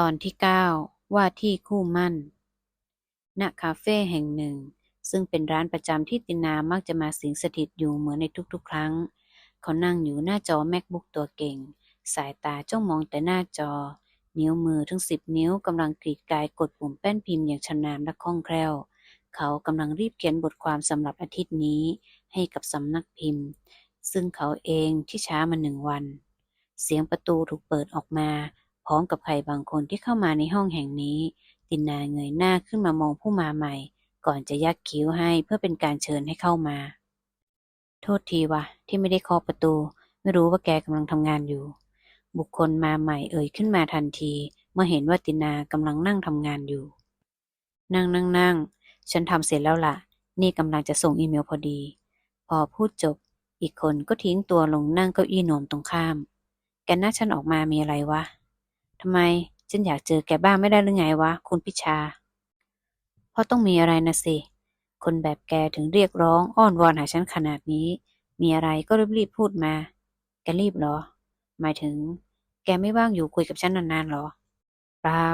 ตอนที่ 9 ว่าที่คู่มั่น ณ คาเฟ่แห่งหนึ่ง ซึ่งเป็นร้านประจำที่ตินามักจะมาสิงสถิตอยู่เหมือนในทุกๆ ครั้ง เขานั่งอยู่หน้าจอ MacBook ตัวเก่ง สายตาจ้องมองแต่หน้าจอ นิ้วมือทั้งสิบนิ้วกำลังกรีดกายกดปุ่มแป้นพิมพ์อย่างชำนาญและคล่องแคล่ว เขากำลังรีบเขียนบทความสำหรับอาทิตย์นี้ ให้กับสำนักพิมพ์ ซึ่งเขาเองที่ช้ามาหนึ่งวัน เสียงประตูถูกเปิดออกมา พร้อมกับใครบางคนที่เข้ามาในห้องแห่งนี้ ตินาเงยหน้าขึ้นมามองผู้มาใหม่ ก่อนจะยักคิ้วให้เพื่อเป็นการเชิญให้เข้ามา โทษทีวะที่ไม่ได้เคาะประตู ไม่รู้ว่าแกกำลังทำงานอยู่ บุคคลมาใหม่เอ่ยขึ้นมาทันที เมื่อเห็นว่าตินากำลังนั่งทำงานอยู่ นั่งนั่งนั่งฉันทำเสร็จแล้วล่ะ นี่กำลังจะส่งอีเมลพอดี พอพูดจบ อีกคนก็ทิ้งตัวลงนั่งเก้าอี้โหนมตรงข้าม แกนัดฉันออกมามีอะไรวะ ทำไมฉันอยากเจอแกบ้างไม่ได้หรือไงวะ คุณพิชา เพราะต้องมีอะไรนะสิ คนแบบแกถึงเรียกร้องอ้อนวอนหาฉันขนาดนี้ มีอะไรก็รีบๆพูดมา แกรีบเหรอ หมายถึง แกไม่ว่างอยู่คุยกับฉันนานๆหรอ เปล่า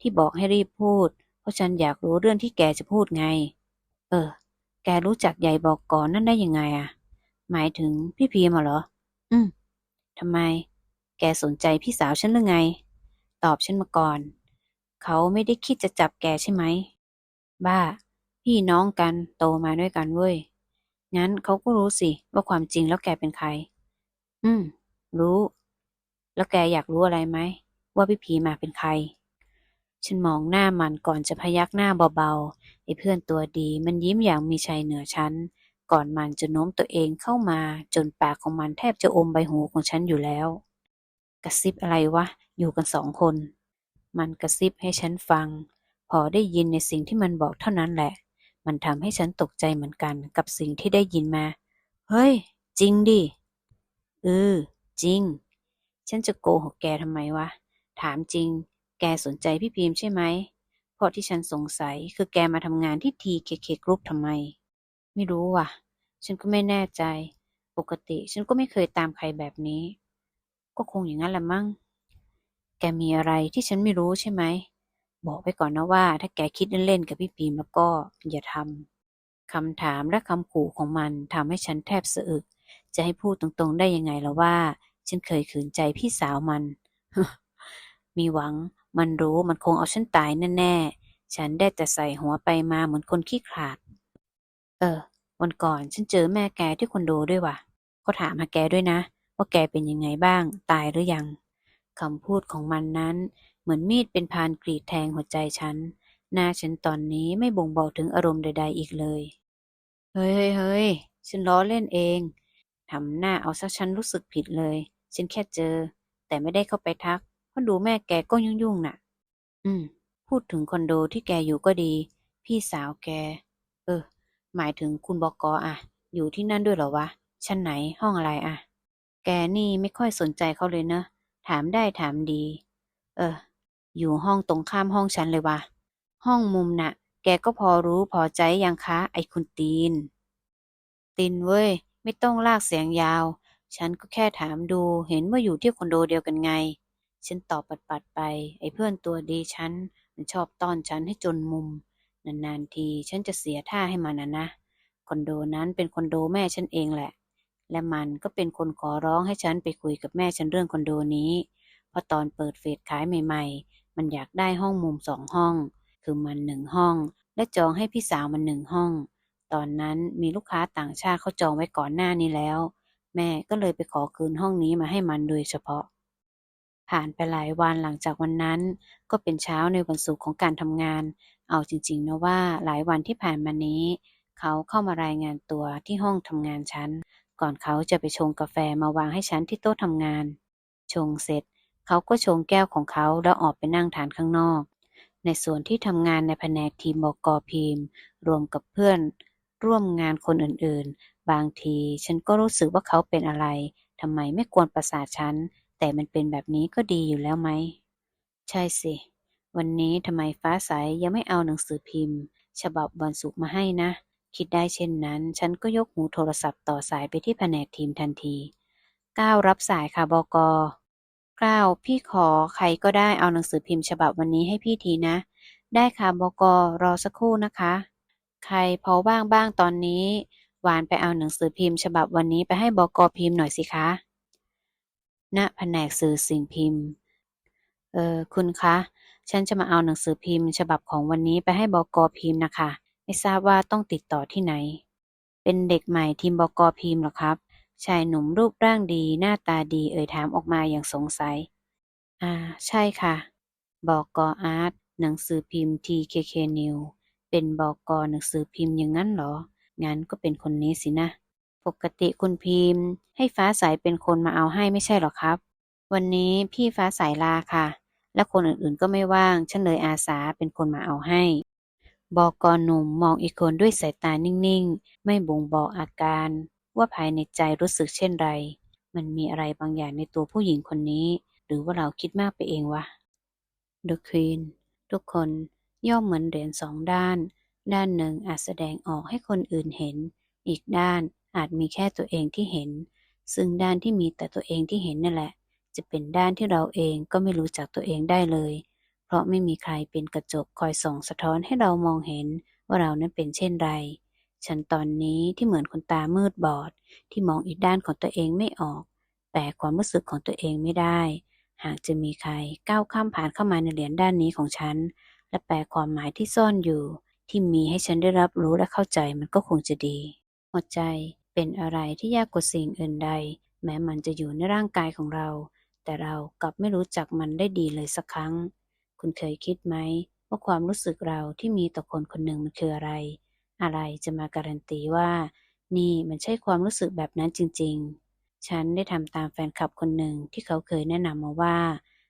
ที่บอกให้รีบพูด เพราะฉันอยากรู้เรื่องที่แกจะพูดไง เออ แกรู้จักใหญ่บอกก่อนนั่นได้ยังไงอะหมายถึงพี่พีมาเหรอ อืมทำไม แกสนใจพี่สาวฉันหรือไง ตอบฉันมาก่อน เขาไม่ได้คิดจะจับแกใช่ไหม บ้า พี่น้องกันโตมาด้วยกันเว้ย งั้นเขาก็รู้สิว่าความจริงแล้วแกเป็นใคร อืม รู้ แล้วแกอยากรู้อะไรไหม ว่าพี่ผีมาเป็นใคร ฉันมองหน้ามันก่อนจะพยักหน้าเบาๆ ไอ้เพื่อนตัวดีมันยิ้มอย่างมีชัยเหนือฉันก่อนมันจะโน้มตัวเองเข้ามาจนปากของมันแทบจะอมใบหูของฉันอยู่แล้ว กระซิบอะไรวะ อยู่กันสองคน มันกระซิบให้ฉันฟัง พอได้ยินในสิ่งที่มันบอกเท่านั้นแหละ มันทำให้ฉันตกใจเหมือนกันกับสิ่งที่ได้ยินมา เฮ้ย จริงดิเออจริง ฉันจะโกหกแกทำไมวะ ถามจริง แกสนใจพี่พิมพ์ใช่ไหมเพราะที่ฉันสงสัยคือแกมาทำงานที่ทีเคเคกรุ๊ปทำไม ไม่รู้ว่ะ ฉันก็ไม่แน่ใจ ปกติฉันก็ไม่เคยตามใครแบบนี้ ก็คงอย่างนั้นแหละมั้ง แกมีอะไรที่ฉันไม่รู้ใช่ไหม บอกไว้ก่อนนะว่า ถ้าแกคิดเล่นๆกับพี่พิมแล้วก็อย่าทำ คำถามและคำขู่ของมันทำให้ฉันแทบสะอึก จะให้พูดตรงๆได้ยังไงล่ะว่า ฉันเคยขืนใจพี่สาวมัน มีหวัง มันรู้มันคงเอาฉันตายแน่ๆ ฉันได้แต่ใส่หัวไปมาเหมือนคนขี้ขลาด เออ วันก่อนฉันเจอแม่แกที่คอนโดด้วยว่ะเขาถามหาแกด้วยนะ ว่าแกเป็นยังไงบ้าง ตายหรือยังคำพูดของมันนั้น เหมือนมีดเป็นพานกรีดแทงหัวใจฉัน หน้าฉันตอนนี้ไม่บ่งบอกถึงอารมณ์ใด ๆ อีกเลย เฮ้ยเฮ้ยเฮ้ยฉันล้อเล่นเองทำหน้าเอาซะฉันรู้สึกผิดเลย ฉันแค่เจอ แต่ไม่ได้เข้าไปทัก เพราะดูแม่แกก็ยุ่งๆน่ะ อืม พูดถึงคอนโดที่แกอยู่ก็ดี พี่สาวแก เออ หมายถึงคุณบอกกอะอยู่ที่นั่นด้วยเหรอวะ ชั้นไหนห้องอะไรอะ แกนี่ไม่ค่อยสนใจเขาเลยเนอะ ถามได้ถามดี เออ อยู่ห้องตรงข้ามห้องฉันเลยวะห้องมุมน่ะ แกก็พอรู้พอใจยังคะ ไอ้คุณตีนตินเว้ย ไม่ต้องลากเสียงยาว ฉันก็แค่ถามดู เห็นว่าอยู่ที่คอนโดเดียวกันไง ฉันตอบปัดๆไป ไอ้เพื่อนตัวดีฉัน มันชอบต้อนฉันให้จนมุม นานๆทีฉันจะเสียท่าให้มันนะนะ คอนโดนั้นเป็นคอนโดแม่ฉันเองแหละ และมันก็เป็นคนขอร้องให้ฉันไปคุยกับแม่ฉันเรื่องคอนโดนี้เพราะตอนเปิดเฟซขายใหม่ ๆ มันอยากได้ห้องมุมสองห้อง คือมันหนึ่งห้อง และจองให้พี่สาวมันหนึ่งห้อง ตอนนั้นมีลูกค้าต่างชาติเขาจองไว้ก่อนหน้านี้แล้ว แม่ก็เลยไปขอคืนห้องนี้มาให้มันโดยเฉพาะ ผ่านไปหลายวันหลังจากวันนั้น ก็เป็นเช้าในวันศุกร์ของการทำงาน เอาจริงๆนะว่าหลายวันที่ผ่านมานี้ เขาเข้ามารายงานตัวที่ห้องทำงานฉัน ก่อนเขาจะไปชงกาแฟมาวางให้ฉันที่โต๊ะทำงาน ชงเสร็จ เขาก็ชงแก้วของเขาแล้วออกไปนั่งทานข้างนอก ในส่วนที่ทำงานในแผนกทีมบกพิมพ์ รวมกับเพื่อน ร่วมงานคนอื่นๆ บางทีฉันก็รู้สึกว่าเขาเป็นอะไรทำไมไม่กวนประสาทฉัน แต่มันเป็นแบบนี้ก็ดีอยู่แล้วไหม ใช่สิ วันนี้ทำไมฟ้าใสยังไม่เอาหนังสือพิมพ์ ฉบับวันศุกร์มาให้นะ คิดได้เช่นนั้น ฉันก็ยกหูโทรศัพท์ต่อสายไปที่แผนกทีมทันทีก้าวรับสายค่ะบกก้าวพี่ขอใครก็ได้เอาหนังสือพิมพ์ฉบับวันนี้ให้พี่ทีนะ ได้ค่ะบกรอสักครู่นะคะ ใครพอว่างบ้างตอนนี้ หวานไปเอาหนังสือพิมพ์ ฉบับวันนี้ไปให้บกพิมพ์หน่อยสิคะณแผนกสื่อสิ่งพิมพ์ เออคุณคะ ฉันจะมาเอาหนังสือพิมพ์ ฉบับของวันนี้ไปให้บกพิมพ์นะคะ ไม่ทราบว่าต้องติดต่อที่ไหน เป็นเด็กใหม่ทีมบกพิมพ์เหรอครับ ชายหนุ่มรูปร่างดีหน้าตาดีเอ่ยถามออกมาอย่างสงสัย อ่า ใช่ค่ะ บกอาร์ตหนังสือพิมพ์ TKK New เป็นบกหนังสือพิมพ์อย่างนั้นเหรอ งั้นก็เป็นคนนี้สินะ ปกติคุณพิมพ์ ให้ฟ้าใสเป็นคนมาเอาให้ไม่ใช่หรอครับ วันนี้พี่ฟ้าใสลาค่ะ และคนอื่นๆก็ไม่ว่าง ฉันเลยอาสาเป็นคนมาเอาให้ บอกหนุ่มมองอีกคนด้วยสายตานิ่งๆ ไม่บ่งบอกอาการ ว่าภายในใจรู้สึกเช่นไร มันมีอะไรบางอย่างในตัวผู้หญิงคนนี้ หรือว่าเราคิดมากไปเองวะ The Queen ทุกคนย่อมเหมือนเหรียญสองด้าน ด้านหนึ่งอาจแสดงออกให้คนอื่นเห็น อีกด้านอาจมีแค่ตัวเองที่เห็น ซึ่งด้านที่มีแต่ตัวเองที่เห็นนั่นแหละ จะเป็นด้านที่เราเองก็ไม่รู้จักตัวเองได้เลย เพราะไม่มีใครเป็นกระจกคอยส่องสะท้อนให้เรามองเห็นว่าเรานั้นเป็นเช่นไร ฉันตอนนี้ที่เหมือนคนตามืดบอด ที่มองอีกด้านของตัวเองไม่ออกแปลความรู้สึกของตัวเองไม่ได้ หากจะมีใครก้าวข้ามผ่านเข้ามาในเหรียญด้านนี้ของฉัน และแปลความหมายที่ซ่อนอยู่ ที่มีให้ฉันได้รับรู้และเข้าใจมันก็คงจะดี หัวใจเป็นอะไรที่ยากกว่าสิ่งอื่นใด แม้มันจะอยู่ในร่างกายของเรา แต่เรากลับไม่รู้จักมันได้ดีเลยสักครั้ง คุณเคยคิดไหมว่าความรู้สึกเราที่มีต่อคนคนหนึ่งมันคืออะไร อะไรจะมาการันตีว่า นี่มันใช่ความรู้สึกแบบนั้นจริง ๆ ฉันได้ทำตามแฟนคลับคนหนึ่งที่เขาเคยแนะนำมาว่า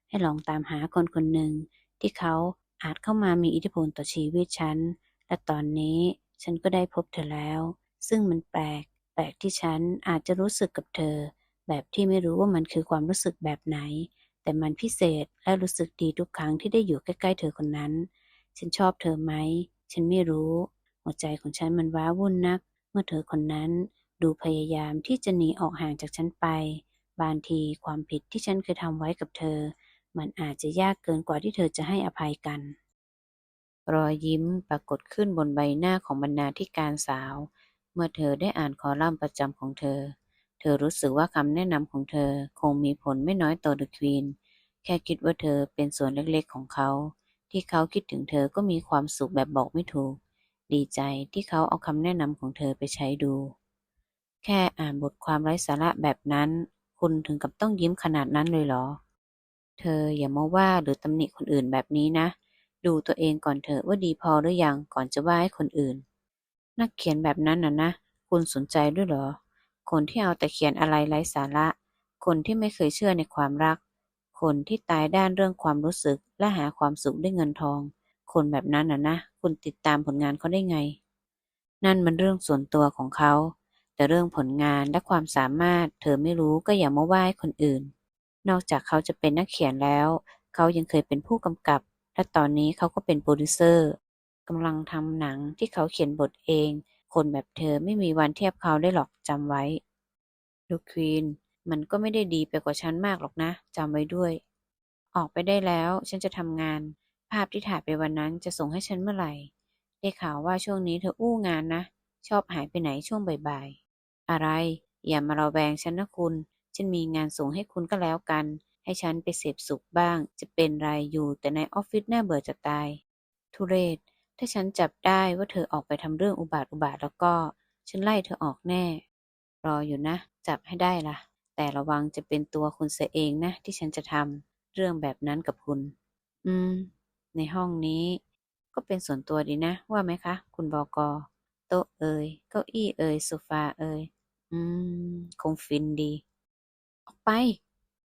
ให้ลองตามหาคนคนหนึ่งที่เขาอาจเข้ามามีอิทธิพลต่อชีวิตฉัน และตอนนี้ฉันก็ได้พบเธอแล้ว ซึ่งมันแปลก แปลกที่ฉันอาจจะรู้สึกกับเธอ แบบที่ไม่รู้ว่ามันคือความรู้สึกแบบไหน แต่มันพิเศษและรู้สึกดีทุกครั้งที่ได้อยู่ใกล้ๆเธอคนนั้น ฉันชอบเธอไหม ฉันไม่รู้ หัวใจของฉันมันว้าวุ่นนัก เมื่อเธอคนนั้นดูพยายามที่จะหนีออกห่างจากฉันไป บางทีความผิดที่ฉันเคยทำไว้กับเธอ มันอาจจะยากเกินกว่าที่เธอจะให้อภัยกัน รอยยิ้มปรากฏขึ้นบนใบหน้าของบรรณาธิการสาว เมื่อเธอได้อ่านคอลัมน์ประจำของเธอ เธอรู้สึกว่าคำแนะนำของเธอคงมีผลไม่น้อยต่อเดอะควีน แค่คิดว่าเธอเป็นส่วนเล็กๆของเขา ที่เขาคิดถึงเธอก็มีความสุขแบบบอกไม่ถูก ดีใจที่เขาเอาคำแนะนำของเธอไปใช้ดู แค่อ่านบทความไร้สาระแบบนั้น คุณถึงกับต้องยิ้มขนาดนั้นเลยเหรอ เธออย่ามาว่าหรือตำหนิคนอื่นแบบนี้นะ ดูตัวเองก่อนเถอะว่าดีพอหรือยังก่อนจะว่าให้คนอื่น นักเขียนแบบนั้นน่ะนะ คุณสนใจด้วยเหรอ คนที่เอาแต่เขียนอะไรไร้สาระ คนที่ไม่เคยเชื่อในความรัก คนที่ตายด้านเรื่องความรู้สึก และหาความสุขด้วยเงินทอง คนแบบนั้นน่ะนะ คุณติดตามผลงานเขาได้ไง นั่นมันเรื่องส่วนตัวของเขา แต่เรื่องผลงานและความสามารถ เธอไม่รู้ก็อย่ามาว่าให้คนอื่น นอกจากเขาจะเป็นนักเขียนแล้ว เขายังเคยเป็นผู้กำกับ และตอนนี้เขาก็เป็นโปรดิวเซอร์กำลังทำหนังที่เขาเขียนบทเอง คนแบบเธอไม่มีวันเทียบเขาได้หรอกจำไว้ดูกควีน มันก็ไม่ได้ดีไปกว่าฉันมากหรอกนะจำไว้ด้วย ออกไปได้แล้วฉันจะทำงาน ภาพที่ถ่ายไปวันนั้นจะส่งให้ฉันเมื่อไหร่ ได้ข่าวว่าช่วงนี้เธออู้งานนะ ชอบหายไปไหนช่วงบ่ายๆ อะไร อย่ามาระแวงฉันนะคุณ ฉันมีงานส่งให้คุณก็แล้วกัน ให้ฉันไปเสพสุขบ้าง จะเป็นไรอยู่แต่ในออฟฟิศน่าเบื่อจะตาย ทุเรศ ถ้าฉันจับได้ว่าเธอออกไปทำเรื่องอุบาทอุบาทแล้วก็ ฉันไล่เธอออกแน่ รออยู่นะ จับให้ได้ล่ะ แต่ระวังจะเป็นตัวคุณเสียเองนะ ที่ฉันจะทำเรื่องแบบนั้นกับคุณ อืม ในห้องนี้ ก็เป็นส่วนตัวดีนะ ว่าไหมคะ คุณบอกอโต๊ะเอ่ยเก้าอี้เอ่ยโซฟาเอ่ยอืม คงฟินดี ออกไป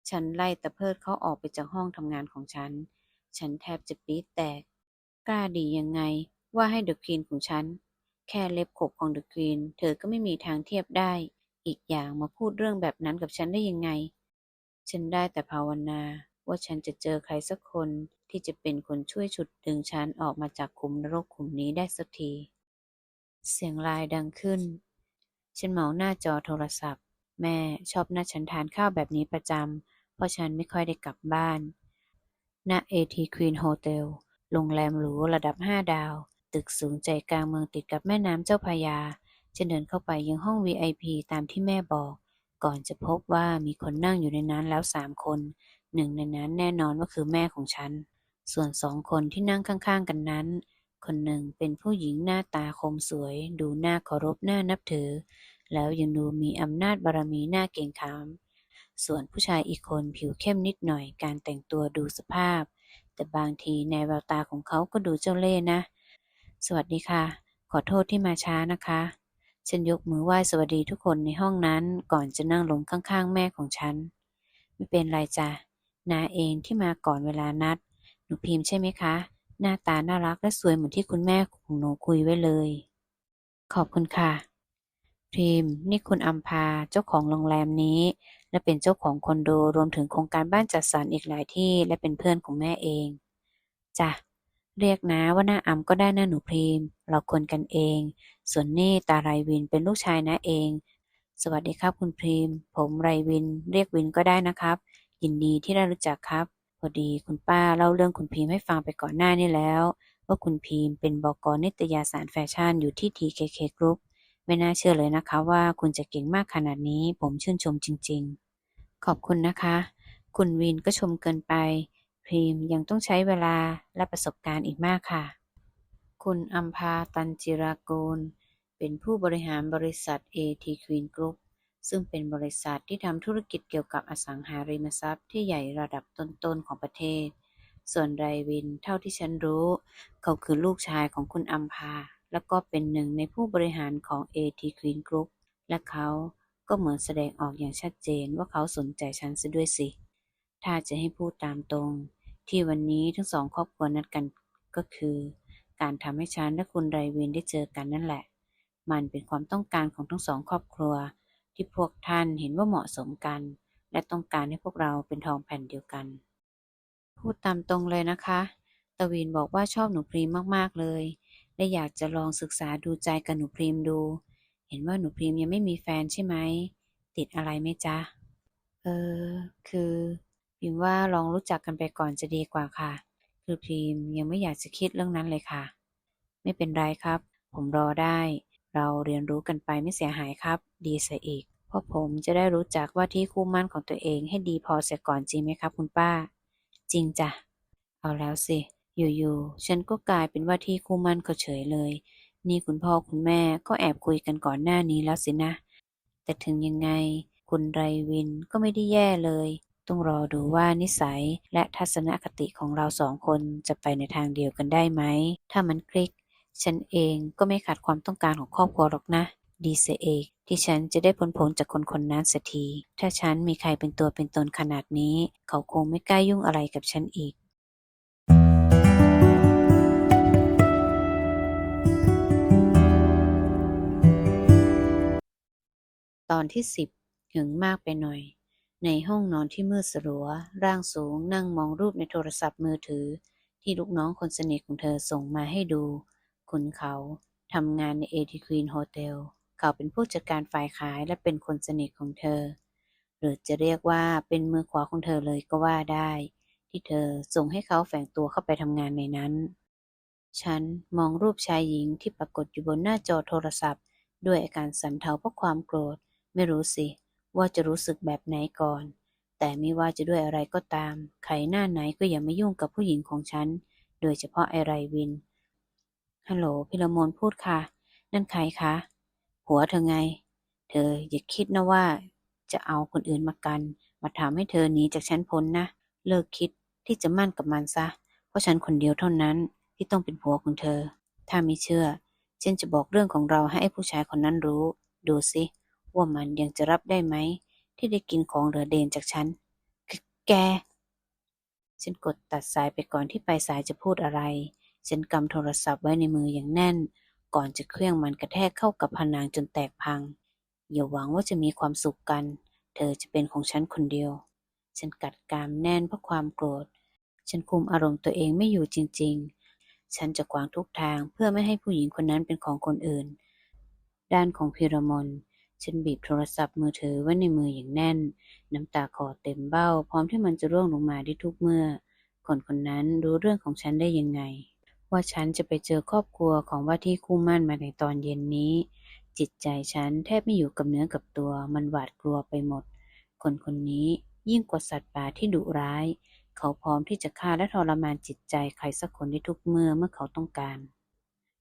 ฉันไล่ตะเพิดเขาออกไปจากห้องทำงานของฉัน ฉันแทบจะปี๊ดแตก กล้าดียังไงว่าให้เดอะควีนของฉัน แค่เล็บขบของเดอะควีนเธอก็ไม่มีทางเทียบได้ อีกอย่างมาพูดเรื่องแบบนั้นกับฉันได้ยังไง ฉันได้แต่ภาวนาว่าฉันจะเจอใครสักคนที่จะเป็นคนช่วยฉุดดึงฉันออกมาจากขุมนรกขุมนี้ได้สักที เสียงไลน์ดังขึ้น ฉันมองหน้าจอโทรศัพท์ แม่ชอบนัดฉันทานข้าวแบบนี้ประจำเพราะฉันไม่ค่อยได้กลับบ้าน ณ AT Queen Hotel โรงแรมหรูระดับ 5 ดาว ตึกสูงใจกลางเมืองติดกับแม่น้ำเจ้าพยา ฉันเดินเข้าไปยังห้อง VIP ตามที่แม่บอก ก่อนจะพบว่ามีคนนั่งอยู่ในนั้นแล้วสามคนหนึ่งในนั้นแน่นอนว่าคือแม่ของฉัน ส่วนสองคนที่นั่งข้างๆกันนั้น คนหนึ่งเป็นผู้หญิงหน้าตาคมสวย ดูน่าเคารพน่านับถือ แล้วยังดูมีอำนาจบารมีน่าเกรงขาม ส่วนผู้ชายอีกคนผิวเข้มนิดหน่อยการแต่งตัวดูสภาพ แต่บางทีในแววตาของเขาก็ดูเจ้าเล่ห์นะ สวัสดีค่ะ ขอโทษที่มาช้านะคะ ฉันยกมือไหว้สวัสดีทุกคนในห้องนั้นก่อนจะนั่งลงข้างๆ แม่ของฉัน ไม่เป็นไรจ้ะนาเองที่มาก่อนเวลานัด หนูพิมพ์ใช่ไหมคะ หน้าตาน่ารักและสวยเหมือนที่คุณแม่ของหนูคุยไว้เลย ขอบคุณค่ะ พิมพ์ นี่คุณอัมพาเจ้าของโรงแรมนี้ และเป็นเจ้าของคอนโดรวมถึงโครงการบ้านจัดสรรอีกหลายที่ และเป็นเพื่อนของแม่เองจ้ะ เรียกนะว่าหน้าอัมก็ได้หนะหนูพิมพ์เราคนกันเอง ส่วนนี่ตาไรวินเป็นลูกชายนะเอง สวัสดีครับคุณพิมผมไรวิน เรียกวินก็ได้นะครับ ยินดีที่ได้รู้จักครับ พอดีคุณป้าเล่าเรื่องคุณพิมให้ฟังไปก่อนหน้านี้แล้ว ว่าคุณพิมเป็นบกนิตยสารแฟชั่นอยู่ที่ TKK Group ไม่น่าเชื่อเลยนะคะว่าคุณจะเก่งมากขนาดนี้ ผมชื่นชมจริง ๆ ขอบคุณนะคะ คุณวินก็ชมเกินไป พรีมยังต้องใช้เวลาและประสบการณ์อีกมากค่ะ คุณอัมพาตันจิรากูล เป็นผู้บริหารบริษัท AT Queen Group ซึ่งเป็นบริษัทที่ทำธุรกิจเกี่ยวกับอสังหาริมทรัพย์ที่ใหญ่ระดับต้นๆของประเทศ ส่วนไรวินเท่าที่ฉันรู้ เขาคือลูกชายของคุณอัมพา และก็เป็นหนึ่งในผู้บริหารของ AT Queen Group และเขาก็เหมือนแสดงออกอย่างชัดเจนว่าเขาสนใจฉันซะด้วยสิ ถ้าจะให้พูดตามตรง ที่วันนี้ทั้งสองครอบครัวนัดกันก็คือ การทำให้ฉันและคุณไรวินได้เจอกันนั่นแหละ มันเป็นความต้องการของทั้งสองครอบครัว ที่พวกท่านเห็นว่าเหมาะสมกัน และต้องการให้พวกเราเป็นทองแผ่นเดียวกัน พูดตามตรงเลยนะคะตะวินบอกว่าชอบหนูพรีมมากๆเลย และอยากจะลองศึกษาดูใจกับหนูพรีมดู เห็นว่าหนูพรีมยังไม่มีแฟนใช่ไหมติดอะไรไหมจ๊ะเออคือ พิมว่าลองรู้จักกันไปก่อนจะดีกว่าค่ะ คือพิมยังไม่อยากจะคิดเรื่องนั้นเลยค่ะ ไม่เป็นไรครับ ผมรอได้ เราเรียนรู้กันไปไม่เสียหายครับ ดีเสียอีก เพราะผมจะได้รู้จักว่าที่คู่มั่นของตัวเองให้ดีพอเสียก่อนจริงไหมครับ คุณป้า จริงจ้ะ เอาแล้วสิ อยู่ๆ ฉันก็กลายเป็นว่าที่คู่มั่นเขาเฉยเลย นี่คุณพ่อคุณแม่ก็แอบคุยกันก่อนหน้านี้แล้วสินะ แต่ถึงยังไงคุณไรวินก็ไม่ได้แย่เลย ต้องรอดูว่านิสัยและทัศนคติของเราสองคนจะไปในทางเดียวกันได้ไหม ถ้ามันคลิก ฉันเองก็ไม่ขัดความต้องการของครอบครัวหรอกนะ ดีเสียเอกที่ฉันจะได้พ้นพ้นจากคนคนนั้นสักที ถ้าฉันมีใครเป็นตัวเป็นตนขนาดนี้ เขาคงไม่กล้ายุ่งอะไรกับฉันอีกตอนที่สิบหึงมากไปหน่อย ในห้องนอนที่มืดสลัว ร่างสูงนั่งมองรูปในโทรศัพท์มือถือ ที่ลูกน้องคนสนิทของเธอส่งมาให้ดู คุณเขาทำงานในเอทีควีนโฮเทลเขาเป็นผู้จัดการฝ่ายขายและเป็นคนสนิทของเธอ หรือจะเรียกว่าเป็นมือขวาของเธอเลยก็ว่าได้ ที่เธอส่งให้เขาแฝงตัวเข้าไปทำงานในนั้น ฉันมองรูปชายหญิงที่ปรากฏอยู่บนหน้าจอโทรศัพท์ ด้วยอาการสั่นเทาเพราะความโกรธ ไม่รู้สิ ว่าจะรู้สึกแบบไหนก่อน แต่ไม่ว่าจะด้วยอะไรก็ตาม ใครหน้าไหนก็อย่ามายุ่งกับผู้หญิงของฉัน โดยเฉพาะไอไรวิน ฮัลโหลพิรมนพูดค่ะ นั่นใครคะ ผัวเธอไง เธออย่าคิดนะว่า จะเอาคนอื่นมากัน มาทำให้เธอหนีจากฉันพ้นนะ เลิกคิดที่จะมั่นกับมันซะ เพราะฉันคนเดียวเท่านั้นที่ต้องเป็นผัวของเธอ ถ้าไม่เชื่อฉันจะบอกเรื่องของเราให้ผู้ชายคนนั้นรู้ ดูสิ ว่ามันยังจะรับได้ไหม ที่ได้กินของเหลือเดนจากฉัน แก ฉันกดตัดสายไปก่อนที่ปลายสายจะพูดอะไร ฉันกำโทรศัพท์ไว้ในมืออย่างแน่น ก่อนจะเคลื่องมันกระแทกเข้ากับผนังจนแตกพัง อย่าหวังว่าจะมีความสุขกัน เธอจะเป็นของฉันคนเดียว ฉันกัดกรามแน่นเพราะความโกรธ ฉันคุมอารมณ์ตัวเองไม่อยู่จริง ๆ ฉันจะกวางทุกทางเพื่อไม่ให้ผู้หญิงคนนั้นเป็นของคนอื่นด้านของพิรมน ฉันบีบโทรศัพท์มือถือไว้ในมืออย่างแน่น น้ำตาคลอเต็มเบ้า พร้อมที่มันจะร่วงลงมาได้ทุกเมื่อ คนคนนั้นรู้เรื่องของฉันได้ยังไง ว่าฉันจะไปเจอครอบครัวของว่าที่คู่มั่นมาในตอนเย็นนี้ จิตใจฉันแทบไม่อยู่กับเนื้อกับตัว มันหวาดกลัวไปหมด คนคนนี้ยิ่งกว่าสัตว์ป่าที่ดุร้าย เขาพร้อมที่จะฆ่าและทรมานจิตใจใครสักคนได้ทุกเมื่อเมื่อเขาต้องการ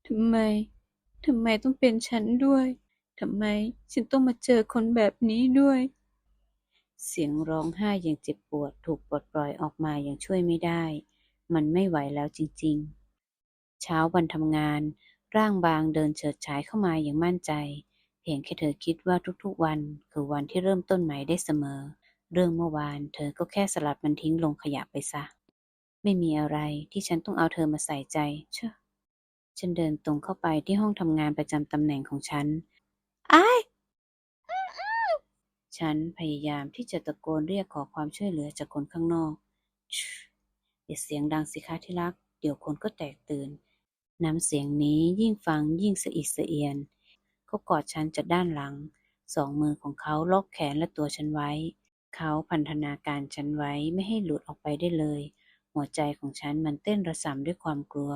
ทำไมทำไมต้องเป็นฉันด้วย ทำไมฉันต้องมาเจอคนแบบนี้ด้วย เสียงร้องไห้อย่างเจ็บปวดถูกปลดปล่อยออกมาอย่างช่วยไม่ได้ มันไม่ไหวแล้วจริงๆ เช้าวันทำงาน ร่างบางเดินเฉิดฉายเข้ามาอย่างมั่นใจ เพียงแค่เธอคิดว่าทุกๆวันคือวันที่เริ่มต้นใหม่ได้เสมอ เรื่องเมื่อวานเธอก็แค่สลัดมันทิ้งลงขยะไปซะ ไม่มีอะไรที่ฉันต้องเอาเธอมาใส่ใจ เชอะฉันเดินตรงเข้าไปที่ห้องทำงานประจำตำแหน่งของฉัน อ้ฉันพยายามที่จะตะโกนเรียกขอความช่วยเหลือจากคนข้างนอกอย่าเสียงดังสิคะที่รัก เดี๋ยวคนก็แตกตื่น น้ำเสียงนี้ยิ่งฟังยิ่งสะอิดสะเอียน เขากอดฉันจากด้านหลัง สองมือของเขาล็อกแขนและตัวฉันไว้ เขาพันธนาการฉันไว้ไม่ให้หลุดออกไปได้เลย หัวใจของฉันมันเต้นระส่ำด้วยความกลัว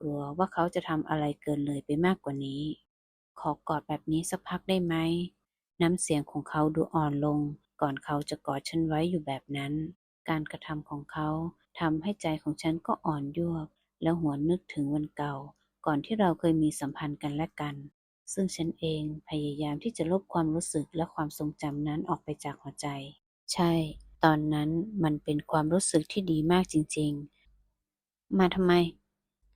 กลัวว่าเขาจะทำอะไรเกินเลยไปมากกว่านี้ ขอกอดแบบนี้สักพักได้ไหม น้ำเสียงของเขาดูอ่อนลง ก่อนเขาจะกอดฉันไว้อยู่แบบนั้น การกระทำของเขาทำให้ใจของฉันก็อ่อนยวบ แล้วหวนนึกถึงวันเก่า ก่อนที่เราเคยมีสัมพันธ์กันและกัน ซึ่งฉันเองพยายามที่จะลบความรู้สึกและความทรงจำนั้นออกไปจากหัวใจ ใช่ ตอนนั้นมันเป็นความรู้สึกที่ดีมากจริง ๆ มาทำไม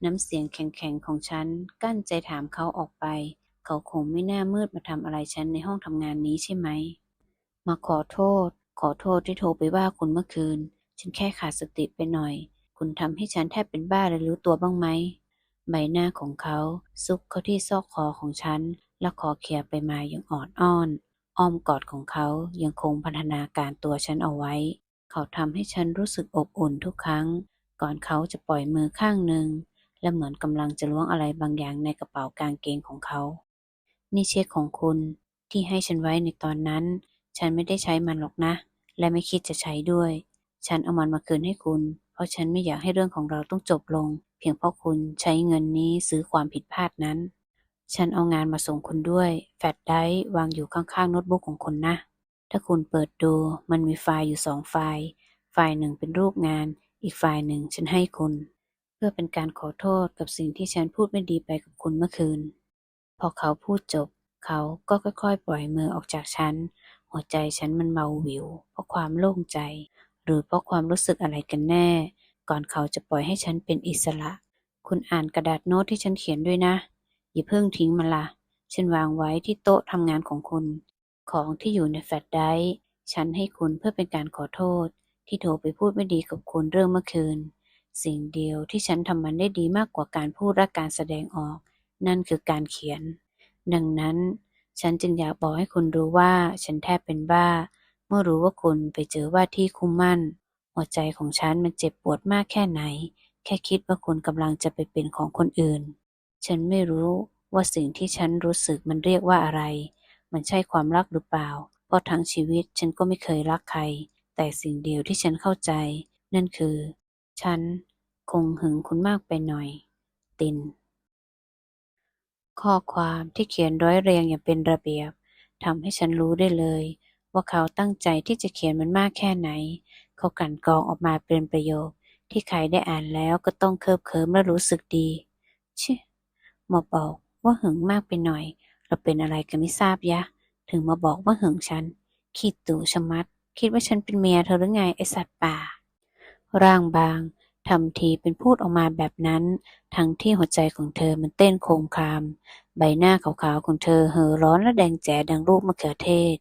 น้ำเสียงแข็งๆของฉันกั้นใจถามเขาออกไป เขาคงไม่น่ามืดมาทำอะไรฉันในห้องทำงานนี้ใช่ไหม มาขอโทษ ขอโทษที่โทรไปว่าคุณเมื่อคืน ฉันแค่ขาดสติไปหน่อย คุณทำให้ฉันแทบเป็นบ้าเลยรู้ตัวบ้างไหม ใบหน้าของเขาซุกเข้าที่ซอกคอของฉัน และขอเคียไปมาอย่างอ่อนอ้อน อ้อมกอดของเขายังคงพันธนาการตัวฉันเอาไว้ เขาทำให้ฉันรู้สึกอบอุ่นทุกครั้ง ก่อนเขาจะปล่อยมือข้างหนึ่งและเหมือนกำลังจะล้วงอะไรบางอย่างในกระเป๋ากางเกงของเขา นี่เช็คของคุณที่ให้ฉันไว้ในตอนนั้น ฉันไม่ได้ใช้มันหรอกนะ และไม่คิดจะใช้ด้วย ฉันเอามันมาคืนให้คุณ เพราะฉันไม่อยากให้เรื่องของเราต้องจบลง เพียงเพราะคุณใช้เงินนี้ซื้อความผิดพลาดนั้น ฉันเอางานมาส่งคุณด้วย แฟลชไดร์วางอยู่ข้างๆโน้ตบุ๊กของคุณนะ ถ้าคุณเปิดดูมันมีไฟล์อยู่สองไฟล์ ไฟล์หนึ่งเป็นรูปงาน อีกไฟล์หนึ่งฉันให้คุณ เพื่อเป็นการขอโทษกับสิ่งที่ฉันพูดไม่ดีไปกับคุณเมื่อคืน พอเขาพูดจบ เขาก็ค่อย ๆ ปล่อยมือออกจากฉัน หัวใจฉันมันเมาหวิว เพราะความโล่งใจ หรือเพราะความรู้สึกอะไรกันแน่ ก่อนเขาจะปล่อยให้ฉันเป็นอิสระ คุณอ่านกระดาษโน้ตที่ฉันเขียนด้วยนะ อย่าเพิ่งทิ้งมันละฉันวางไว้ที่โต๊ะทำงานของคุณ ของที่อยู่ในแฟลชไดร์ฉันให้คุณเพื่อเป็นการขอโทษ ที่โทรไปพูดไม่ดีกับคุณเรื่องเมื่อคืน สิ่งเดียวที่ฉันทำมันได้ดีมากกว่าการพูดและการแสดงออก นั่นคือการเขียน ดังนั้น ฉันจึงอยากบอกให้คุณรู้ว่าฉันแทบเป็นบ้า เมื่อรู้ว่าคุณไปเจอว่าที่คุ้มมั่น หัวใจของฉันมันเจ็บปวดมากแค่ไหน แค่คิดว่าคุณกำลังจะไปเป็นของคนอื่น ฉันไม่รู้ว่าสิ่งที่ฉันรู้สึกมันเรียกว่าอะไร มันใช่ความรักหรือเปล่า เพราะทั้งชีวิตฉันก็ไม่เคยรักใคร แต่สิ่งเดียวที่ฉันเข้าใจ นั่นคือ ฉันคงหึงคุณมากไปหน่อย ติน ข้อความที่เขียนร้อยเรียงอย่างเป็นระเบียบทำให้ฉันรู้ได้เลย ว่าเขาตั้งใจที่จะเขียนมันมากแค่ไหน เขากลั่นกรองออกมาเป็นประโยค ที่ใครได้อ่านแล้วก็ต้องเคิบเคิมและรู้สึกดีชิมาบอกว่าหึงมากไปหน่อย เราเป็นอะไรกันไม่ทราบยะ ถึงมาบอกว่าหึงฉันคิดตู่ชะมัด คิดว่าฉันเป็นเมียเธอหรือไงไอสัตว์ป่า ร่างบาง ทำทีเป็นพูดออกมาแบบนั้น ทั้งที่หัวใจของเธอมันเต้นโครมคาม ใบหน้าขาวๆของเธอเห่อร้อนและแดงแจ๋ดังลูกมะเขือเทศ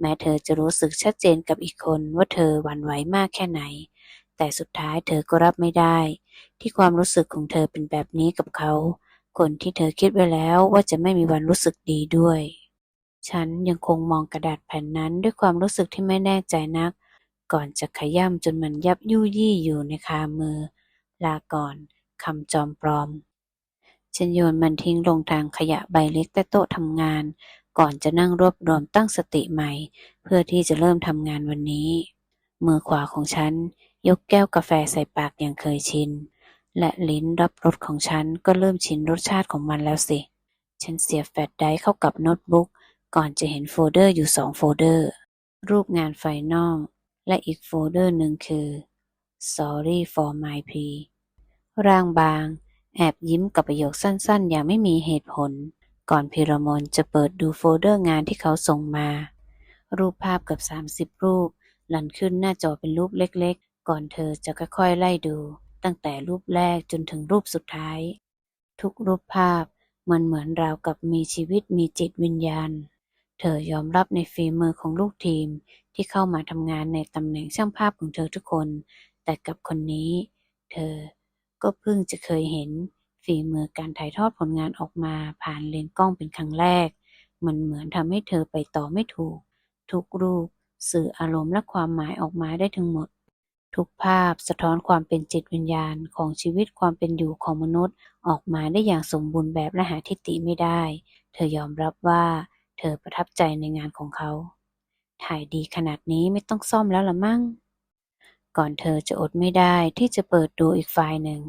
แม้เธอจะรู้สึกชัดเจนกับอีกคนว่าเธอหวั่นไหวมากแค่ไหน แต่สุดท้ายเธอก็รับไม่ได้ ที่ความรู้สึกของเธอเป็นแบบนี้กับเขา คนที่เธอคิดไว้แล้วว่าจะไม่มีวันรู้สึกดีด้วย ฉันยังคงมองกระดาษแผ่นนั้นด้วยความรู้สึกที่ไม่แน่ใจนัก ก่อนจะขย่ำจนมันยับยุยี่อยู่ในคามือ ลาก่อนคำจอมปลอมฉันโยนมันทิ้งลงทางขยะใบเล็กใต้โต๊ะทำงาน ก่อนจะนั่งรวบรวมตั้งสติใหม่ เพื่อที่จะเริ่มทำงานวันนี้ มือขวาของฉัน ยกแก้วกาแฟใส่ปากอย่างเคยชิน และลิ้นรับรสของฉันก็เริ่มชินรสชาติของมันแล้วสิ ฉันเสียบแฟลชไดร์เข้ากับโน้ตบุ๊ก ก่อนจะเห็นโฟลเดอร์อยู่สองโฟลเดอร์ รูปงานไฟนอล และอีกโฟลเดอร์หนึ่งคือ Sorry for my p ร่างบาง แอบยิ้มกับประโยคสั้นๆ อย่างไม่มีเหตุผล ก่อนพิรมนจะเปิดดูโฟลเดอร์งานที่เขาส่งมา รูปภาพเกับ30 รูป หลั่นขึ้นหน้าจอเป็นรูปเล็กๆ ก่อนเธอจะค่อยๆ ไล่ดู ตั้งแต่รูปแรกจนถึงรูปสุดท้าย ทุกรูปภาพมันเหมือนราวกับมีชีวิตมีจิตวิญญาณ เธอยอมรับในฝีมือของลูกทีม ที่เข้ามาทำงานในตำแหน่งช่างภาพของเธอทุกคน แต่กับคนนี้ เธอก็เพิ่งจะเคยเห็นฝีมือการถ่ายทอดผลงานออกมาผ่านเลนส์กล้องเป็นครั้งแรก มันเหมือนทำให้เธอไปต่อไม่ถูก ทุกรูปสื่ออารมณ์และความหมายออกมาได้ทั้งหมด ทุกภาพสะท้อนความเป็นจิตวิญญาณของชีวิตความเป็นอยู่ของมนุษย์ ออกมาได้อย่างสมบูรณ์แบบและหาทิฏฐิไม่ได้ เธอยอมรับว่า เธอประทับใจในงานของเขา ถ่ายดีขนาดนี้ไม่ต้องซ่อมแล้วละมั่งก่อนเธอจะอดไม่ได้ที่จะเปิดดูอีกไฟล์หนึ่ง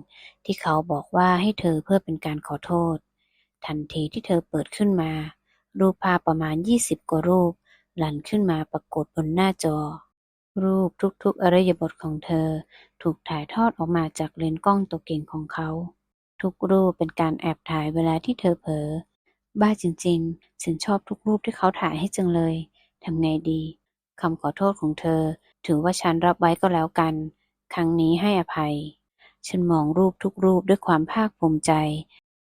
ที่เขาบอกว่าให้เธอเพื่อเป็นการขอโทษ ทันทีที่เธอเปิดขึ้นมา รูปภาพประมาณ 20 กว่ารูป หลั่นขึ้นมาปรากฏบนหน้าจอ รูปทุกๆอริยบทของเธอ ถูกถ่ายทอดออกมาจากเลนส์กล้องตัวเก่งของเขา ทุกรูปเป็นการแอบถ่ายเวลาที่เธอเผลอบ้าจริงๆ ฉันชอบทุกรูปที่เขาถ่ายให้จังเลย ทำไงดีคำขอโทษของเธอ ถือว่าฉันรับไว้ก็แล้วกัน ครั้งนี้ให้อภัย ฉันมองรูปทุกรูปด้วยความภาคภูมิใจ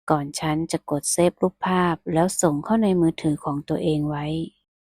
ก่อนฉันจะกดเซฟรูปภาพแล้วส่งเข้าในมือถือของตัวเองไว้